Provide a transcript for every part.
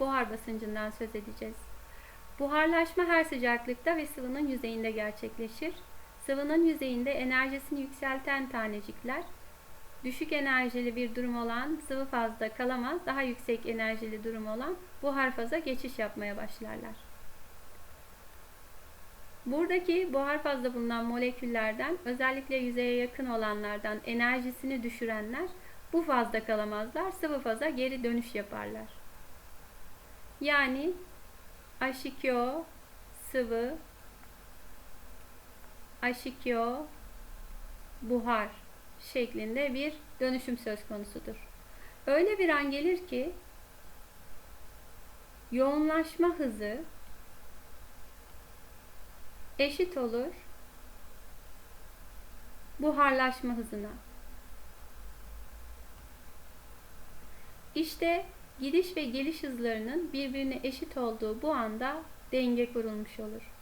buhar basıncından söz edeceğiz. Buharlaşma her sıcaklıkta ve sıvının yüzeyinde gerçekleşir. Sıvının yüzeyinde enerjisini yükselten tanecikler, düşük enerjili bir durum olan sıvı fazda kalamaz, daha yüksek enerjili durum olan buhar faza geçiş yapmaya başlarlar. Buradaki buhar fazda bulunan moleküllerden özellikle yüzeye yakın olanlardan enerjisini düşürenler bu fazda kalamazlar, sıvı faza geri dönüş yaparlar. Yani H2O sıvı H2O buhar şeklinde bir dönüşüm söz konusudur. Öyle bir an gelir ki yoğunlaşma hızı eşit olur buharlaşma hızına. İşte gidiş ve geliş hızlarının birbirine eşit olduğu bu anda denge kurulmuş olur.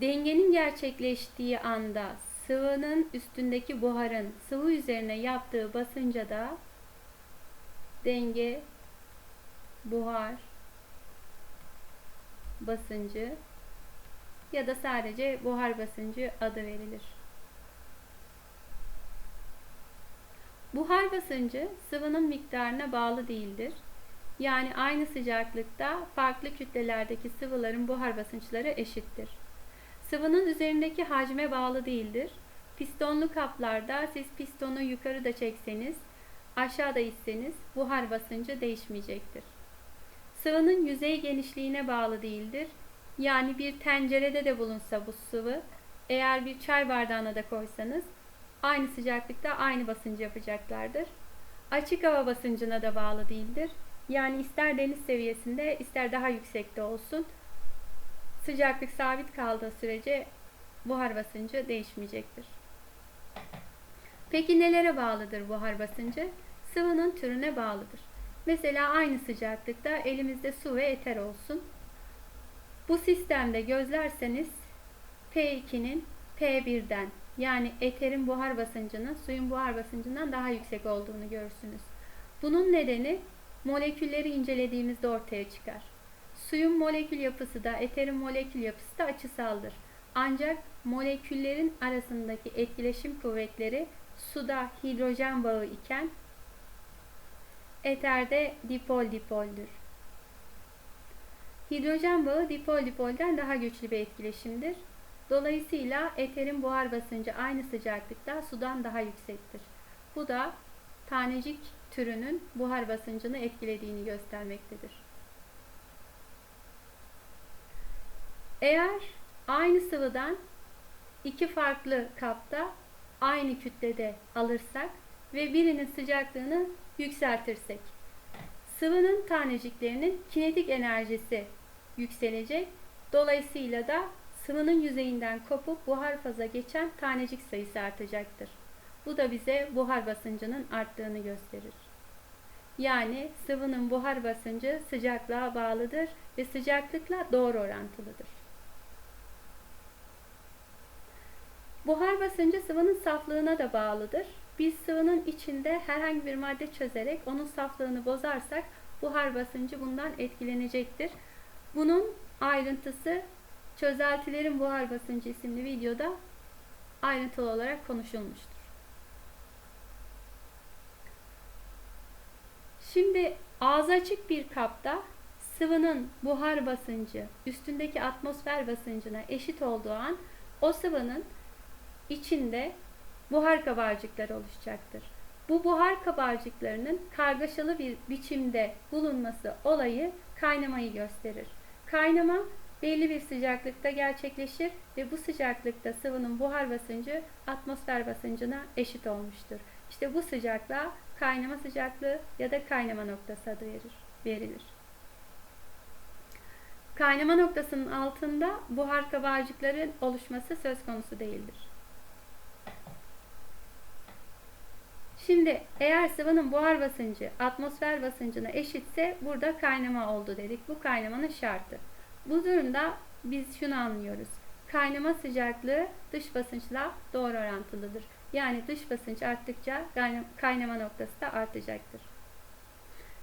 Dengenin gerçekleştiği anda sıvının üstündeki buharın sıvı üzerine yaptığı basınca da denge buhar basıncı ya da sadece buhar basıncı adı verilir. Buhar basıncı sıvının miktarına bağlı değildir. Yani aynı sıcaklıkta farklı kütlelerdeki sıvıların buhar basınçları eşittir. Sıvının üzerindeki hacme bağlı değildir. Pistonlu kaplarda siz pistonu yukarı da çekseniz, aşağıda itseniz buhar basıncı değişmeyecektir. Sıvının yüzey genişliğine bağlı değildir. Yani bir tencerede de bulunsa bu sıvı, eğer bir çay bardağına da koysanız aynı sıcaklıkta aynı basıncı yapacaklardır. Açık hava basıncına da bağlı değildir. Yani ister deniz seviyesinde ister daha yüksekte olsun sıcaklık sabit kaldığı sürece buhar basıncı değişmeyecektir. Peki nelere bağlıdır buhar basıncı? Sıvının türüne bağlıdır. Mesela aynı sıcaklıkta elimizde su ve eter olsun. Bu sistemde gözlerseniz P2'nin P1'den yani eterin buhar basıncının suyun buhar basıncından daha yüksek olduğunu görürsünüz. Bunun nedeni molekülleri incelediğimizde ortaya çıkar. Suyun molekül yapısı da eterin molekül yapısı da açısaldır. Ancak moleküllerin arasındaki etkileşim kuvvetleri suda hidrojen bağı iken eterde dipol dipoldür. Hidrojen bağı dipol dipolden daha güçlü bir etkileşimdir. Dolayısıyla eterin buhar basıncı aynı sıcaklıkta sudan daha yüksektir. Bu da tanecik türünün buhar basıncını etkilediğini göstermektedir. Eğer aynı sıvıdan iki farklı kapta aynı kütlede alırsak ve birinin sıcaklığını yükseltirsek sıvının taneciklerinin kinetik enerjisi yükselecek. Dolayısıyla da sıvının yüzeyinden kopup buhar faza geçen tanecik sayısı artacaktır. Bu da bize buhar basıncının arttığını gösterir. Yani sıvının buhar basıncı sıcaklığa bağlıdır ve sıcaklıkla doğru orantılıdır. Buhar basıncı sıvının saflığına da bağlıdır. Biz sıvının içinde herhangi bir madde çözerek onun saflığını bozarsak buhar basıncı bundan etkilenecektir. Bunun ayrıntısı Çözeltilerin buhar basıncı isimli videoda ayrıntılı olarak konuşulmuştur. Şimdi ağzı açık bir kapta sıvının buhar basıncı üstündeki atmosfer basıncına eşit olduğu an o sıvının içinde buhar kabarcıkları oluşacaktır. Bu buhar kabarcıklarının kargaşalı bir biçimde bulunması olayı kaynamayı gösterir. Kaynama belli bir sıcaklıkta gerçekleşir ve bu sıcaklıkta sıvının buhar basıncı atmosfer basıncına eşit olmuştur. İşte bu sıcaklığa kaynama sıcaklığı ya da kaynama noktası adı verir, verilir. Kaynama noktasının altında buhar kabarcıkların oluşması söz konusu değildir. Şimdi eğer sıvının buhar basıncı atmosfer basıncına eşitse burada kaynama oldu dedik. Bu kaynamanın şartı. Bu durumda biz şunu anlıyoruz. Kaynama sıcaklığı dış basınçla doğru orantılıdır. Yani dış basınç arttıkça kaynama noktası da artacaktır.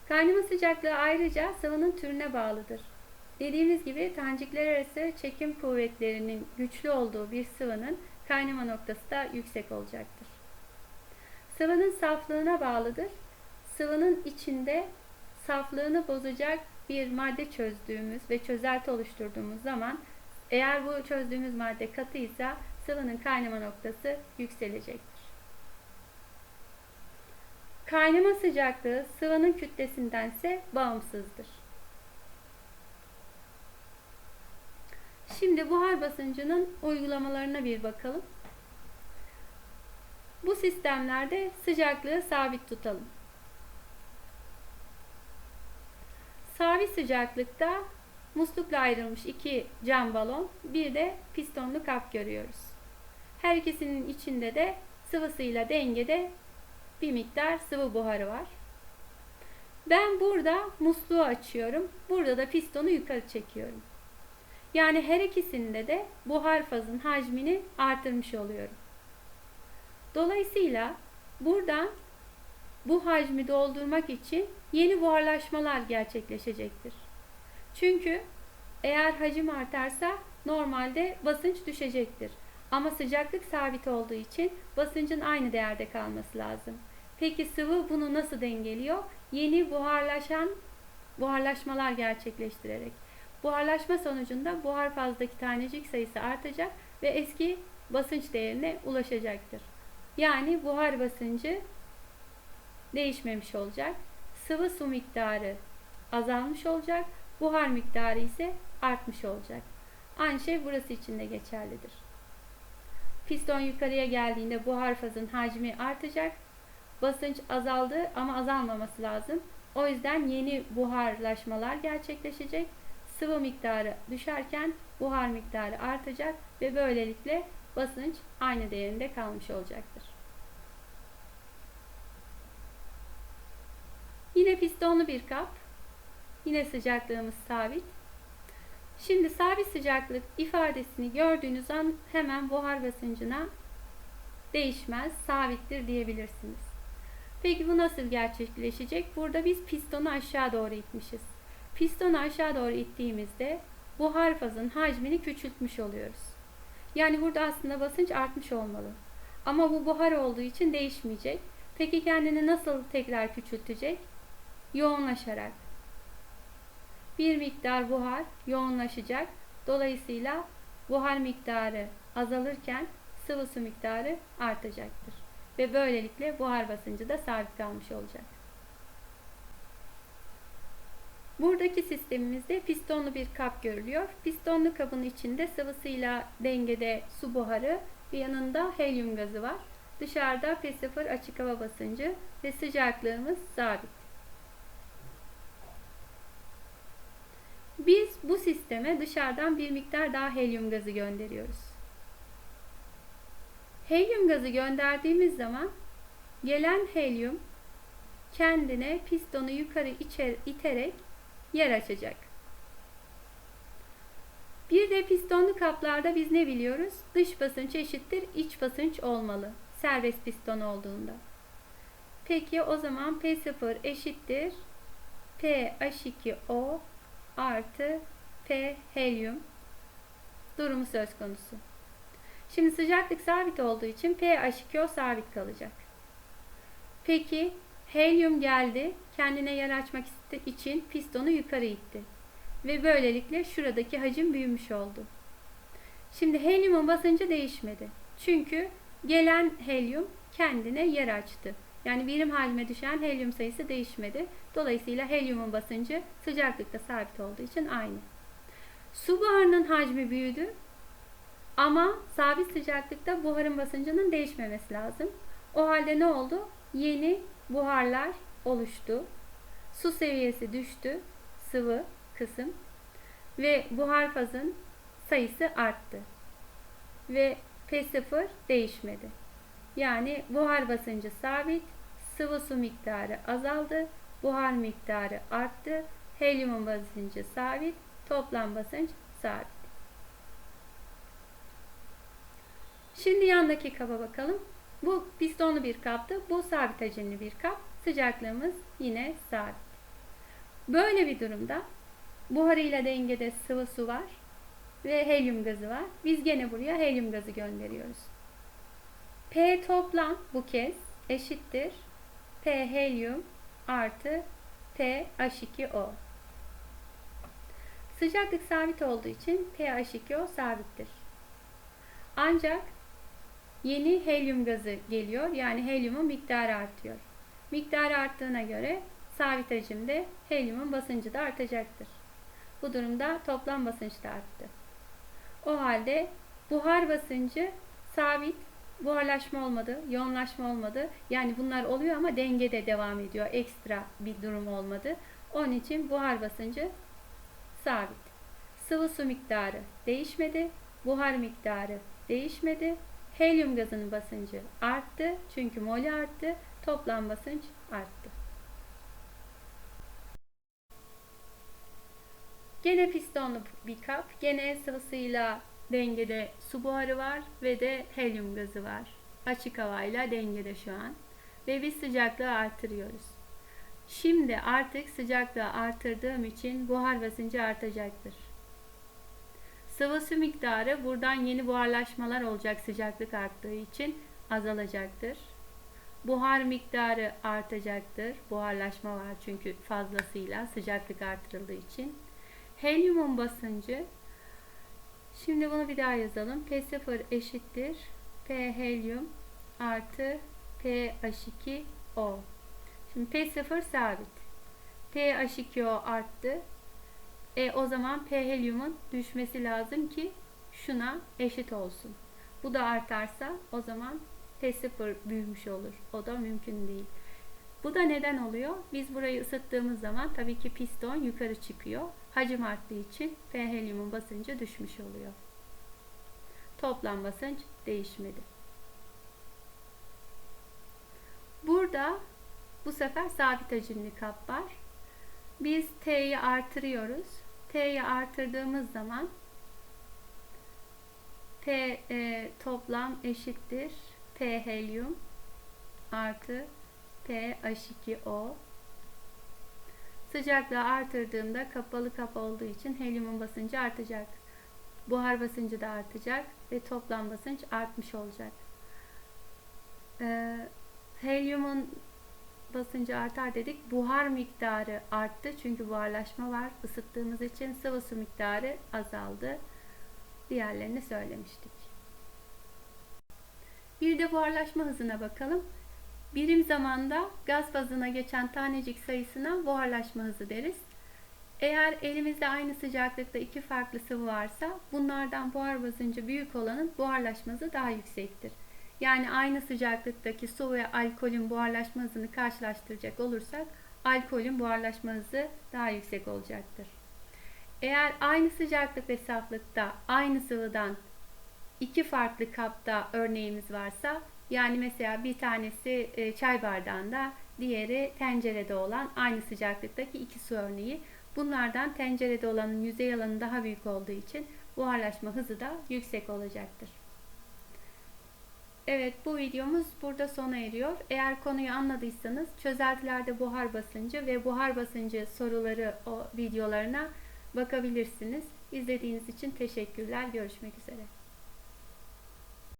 Kaynama sıcaklığı ayrıca sıvının türüne bağlıdır. Dediğimiz gibi tanecikler arası çekim kuvvetlerinin güçlü olduğu bir sıvının kaynama noktası da yüksek olacaktır. Sıvının saflığına bağlıdır. Sıvının içinde saflığını bozacak bir madde çözdüğümüz ve çözelti oluşturduğumuz zaman eğer bu çözdüğümüz madde katıysa sıvının kaynama noktası yükselecektir. Kaynama sıcaklığı sıvının kütlesindense bağımsızdır. Şimdi buhar basıncının uygulamalarına bir bakalım. Bu sistemlerde sıcaklığı sabit tutalım. Sabit sıcaklıkta muslukla ayrılmış iki cam balon, bir de pistonlu kap görüyoruz. Her ikisinin içinde de sıvısıyla dengede bir miktar sıvı buharı var. Ben burada musluğu açıyorum. Burada da pistonu yukarı çekiyorum. Yani her ikisinde de buhar fazın hacmini artırmış oluyorum. Dolayısıyla buradan bu hacmi doldurmak için yeni buharlaşmalar gerçekleşecektir. Çünkü eğer hacim artarsa normalde basınç düşecektir. Ama sıcaklık sabit olduğu için basıncın aynı değerde kalması lazım. Peki sıvı bunu nasıl dengeliyor? Yeni buharlaşan buharlaşmalar gerçekleştirerek. Buharlaşma sonucunda buhar fazdaki tanecik sayısı artacak ve eski basınç değerine ulaşacaktır. Yani buhar basıncı değişmemiş olacak. Sıvı su miktarı azalmış olacak. Buhar miktarı ise artmış olacak. Aynı şey burası için de geçerlidir. Piston yukarıya geldiğinde buhar fazın hacmi artacak. Basınç azaldı ama azalmaması lazım. O yüzden yeni buharlaşmalar gerçekleşecek. Sıvı miktarı düşerken buhar miktarı artacak ve böylelikle basınç aynı değerinde kalmış olacaktır. Yine pistonlu bir kap. Yine sıcaklığımız sabit. Şimdi sabit sıcaklık ifadesini gördüğünüz an hemen buhar basıncına değişmez, sabittir diyebilirsiniz. Peki bu nasıl gerçekleşecek? Burada biz pistonu aşağı doğru itmişiz. Pistonu aşağı doğru ittiğimizde buhar fazın hacmini küçültmüş oluyoruz. Yani burada aslında basınç artmış olmalı. Ama bu buhar olduğu için değişmeyecek. Peki kendini nasıl tekrar küçültecek? Yoğunlaşarak. Bir miktar buhar yoğunlaşacak. Dolayısıyla buhar miktarı azalırken sıvı su miktarı artacaktır. Ve böylelikle buhar basıncı da sabit kalmış olacak. Buradaki sistemimizde pistonlu bir kap görülüyor. Pistonlu kabın içinde sıvısıyla dengede su buharı ve yanında helyum gazı var. Dışarıda P0 açık hava basıncı ve sıcaklığımız sabit. Biz bu sisteme dışarıdan bir miktar daha helyum gazı gönderiyoruz. Helyum gazı gönderdiğimiz zaman gelen helyum kendine pistonu yukarı içer, iterek yer açacak. Bir de pistonlu kaplarda biz ne biliyoruz? Dış basınç eşittir iç basınç olmalı. Serbest piston olduğunda. Peki o zaman P0 eşittir PH2O artı P helyum durumu söz konusu. Şimdi sıcaklık sabit olduğu için pH2O sabit kalacak. Peki helyum geldi, kendine yer açmak için pistonu yukarı itti. Ve böylelikle şuradaki hacim büyümüş oldu. Şimdi helyumun basıncı değişmedi. Çünkü gelen helyum kendine yer açtı. Yani birim halime düşen helyum sayısı değişmedi. Dolayısıyla helyumun basıncı sıcaklıkta sabit olduğu için aynı. Su buharının hacmi büyüdü. Ama sabit sıcaklıkta buharın basıncının değişmemesi lazım. O halde ne oldu? Yeni buharlar oluştu. Su seviyesi düştü. Sıvı kısım. Ve buhar fazın sayısı arttı. Ve P0 değişmedi. Yani buhar basıncı sabit, sıvı su miktarı azaldı, buhar miktarı arttı, helyumun basıncı sabit, toplam basınç sabit. Şimdi yandaki kaba bakalım. Bu pistonlu bir kaptı. Bu sabit hacimli bir kap. Sıcaklığımız yine sabit. Böyle bir durumda buharıyla dengede sıvı su var ve helyum gazı var. Biz gene buraya helyum gazı gönderiyoruz. P toplam bu kez eşittir P helyum artı P H2O. Sıcaklık sabit olduğu için P H2O sabittir. Ancak yeni helyum gazı geliyor. Yani helyumun miktarı artıyor. Miktarı arttığına göre sabit hacimde helyumun basıncı da artacaktır. Bu durumda toplam basınç da arttı. O halde buhar basıncı sabit, buharlaşma olmadı, yoğunlaşma olmadı. Yani bunlar oluyor ama dengede devam ediyor. Ekstra bir durum olmadı. Onun için buhar basıncı sabit. Sıvı su miktarı değişmedi. Buhar miktarı değişmedi. Helyum gazının basıncı arttı. Çünkü molü arttı. Toplam basınç arttı. Gene pistonlu bir kap. Gene sıvısıyla dengede su buharı var ve de helyum gazı var. Açık havayla dengede şu an. Ve biz sıcaklığı artırıyoruz. Şimdi artık sıcaklığı artırdığım için buhar basıncı artacaktır. Sıvı su miktarı buradan yeni buharlaşmalar olacak sıcaklık arttığı için azalacaktır. Buhar miktarı artacaktır. Buharlaşma var çünkü fazlasıyla sıcaklık artırıldığı için. Helyumun basıncı Şimdi bunu bir daha yazalım. P0 eşittir. P helyum artı P H2O. Şimdi P0 sabit. P H2O arttı. E o zaman P helyumun düşmesi lazım ki şuna eşit olsun. Bu da artarsa o zaman P0 büyümüş olur. O da mümkün değil. Bu da neden oluyor? Biz burayı ısıttığımız zaman tabii ki piston yukarı çıkıyor. Hacim arttığı için P helyumun basıncı düşmüş oluyor. Toplam basınç değişmedi. Burada bu sefer sabit hacimli kap var. Biz T'yi artırıyoruz. T'yi artırdığımız zaman P e, toplam eşittir P helyum artı P H2O Sıcaklığı artırdığımda kapalı kap olduğu için helyumun basıncı artacak. Buhar basıncı da artacak ve toplam basınç artmış olacak. Ee, helyumun basıncı artar dedik. Buhar miktarı arttı çünkü buharlaşma var. Isıttığımız için sıvı su miktarı azaldı. Diğerlerini söylemiştik. Bir de buharlaşma hızına bakalım. Birim zamanda gaz fazına geçen tanecik sayısına buharlaşma hızı deriz. Eğer elimizde aynı sıcaklıkta iki farklı sıvı varsa bunlardan buhar basıncı büyük olanın buharlaşma hızı daha yüksektir. Yani aynı sıcaklıktaki su ve alkolün buharlaşma hızını karşılaştıracak olursak alkolün buharlaşma hızı daha yüksek olacaktır. Eğer aynı sıcaklık ve saflıkta aynı sıvıdan iki farklı kapta örneğimiz varsa yani mesela bir tanesi e, çay bardağında, diğeri tencerede olan aynı sıcaklıktaki iki su örneği. Bunlardan tencerede olanın yüzey alanı daha büyük olduğu için buharlaşma hızı da yüksek olacaktır. Evet bu videomuz burada sona eriyor. Eğer konuyu anladıysanız çözeltilerde buhar basıncı ve buhar basıncı soruları o videolarına bakabilirsiniz. İzlediğiniz için teşekkürler. Görüşmek üzere.